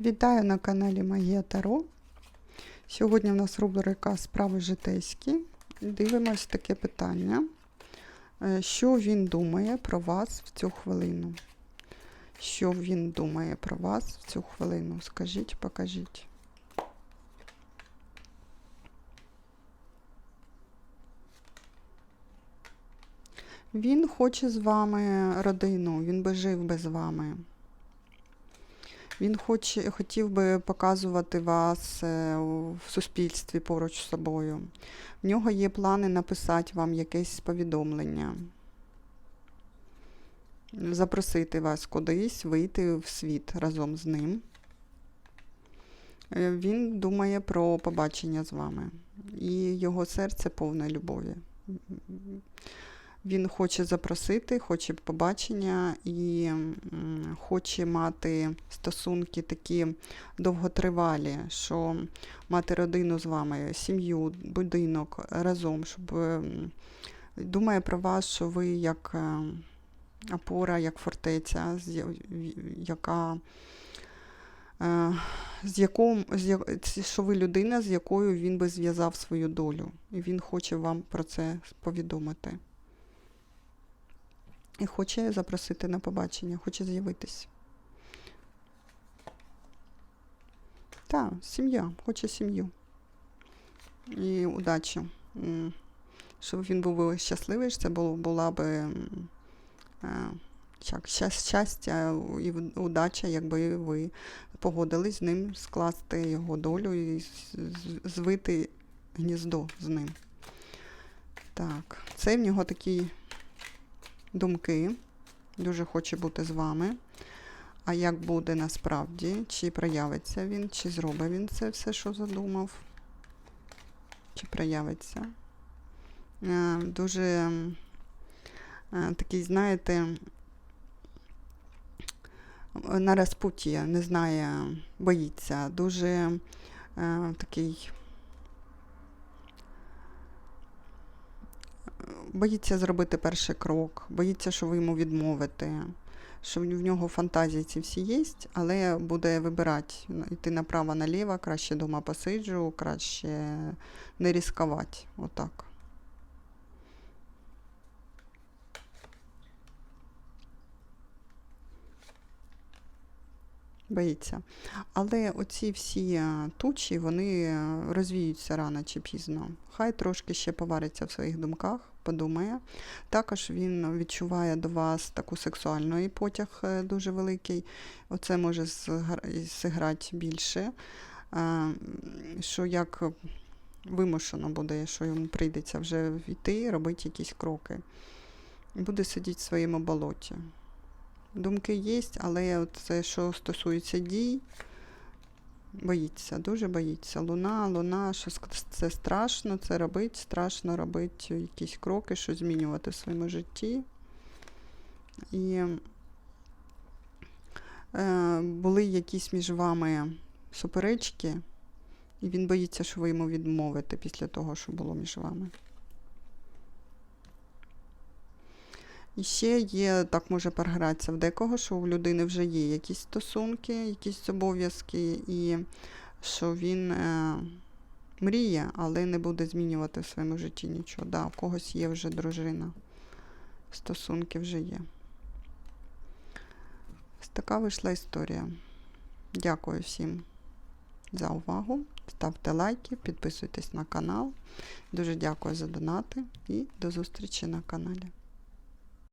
Вітаю на каналі Магія Таро. Сьогодні в нас рубрика Справи житейські. Дивимось таке питання. Е, Що він думає про вас в цю хвилину? Що він думає про вас в цю хвилину? Скажіть, покажіть. Він хоче з вами родину, він би жив без вами. Він хоче, хотів би показувати вас е, в суспільстві поруч з собою. В нього є плани написати вам якесь повідомлення, запросити вас кудись, вийти в світ разом з ним. Е, Він думає про побачення з вами, і його серце повне любові. Він хоче запросити, хоче побачення і хоче мати стосунки такі довготривалі, що мати родину з вами, сім'ю, будинок разом, щоб думає про вас, що ви як е, опора, як фортеця, яка е, з яком, що ви людина, з якою він би зв'язав свою долю. І він хоче вам про це повідомити. І хоче запросити на побачення, хоче з'явитись. Так, сім'я, хоче сім'ю. І удачі. Щоб він був щасливий, це була би м, е, щастя і удача, якби ви погодились з ним скласти його долю і звити гніздо з ним. Так, це в нього такі думки. Дуже хоче бути з вами. А як буде насправді, чи проявиться він, чи зробить він це все, що задумав, чи проявиться. Е, Дуже е, такий, знаєте, на розпуття, не знає, боїться. Дуже е, такий боїться зробити перший крок, боїться, що ви йому відмовите, що в нього фантазії ці всі є, але буде вибирати, ну, йти направо-наліво, краще дома посиджу, краще не ризикувати. Отак. Боїться. Але оці всі е, тучі, вони е, розвіються рано чи пізно. Хай трошки ще повариться в своїх думках, подумає. Також він відчуває до вас таку сексуальну і потяг е, дуже великий. Оце може зіграти більше. Що як вимушено буде, що йому прийдеться вже йти, робити якісь кроки. Буде сидіти в своєму болоті. Думки є, але це, що стосується дій, боїться, дуже боїться. Луна, луна, що це страшно, це робити, страшно робити якісь кроки, що змінювати в своєму житті. І е, були якісь між вами суперечки, і він боїться, що ви йому відмовите після того, що було між вами. І ще є, так може програтися в декого, що у людини вже є якісь стосунки, якісь обов'язки, і що він е, мріє, але не буде змінювати в своєму житті нічого. Да, у когось є вже дружина. Стосунки вже є. Ось така вийшла історія. Дякую всім за увагу. Ставте лайки, підписуйтесь на канал. Дуже дякую за донати і до зустрічі на каналі.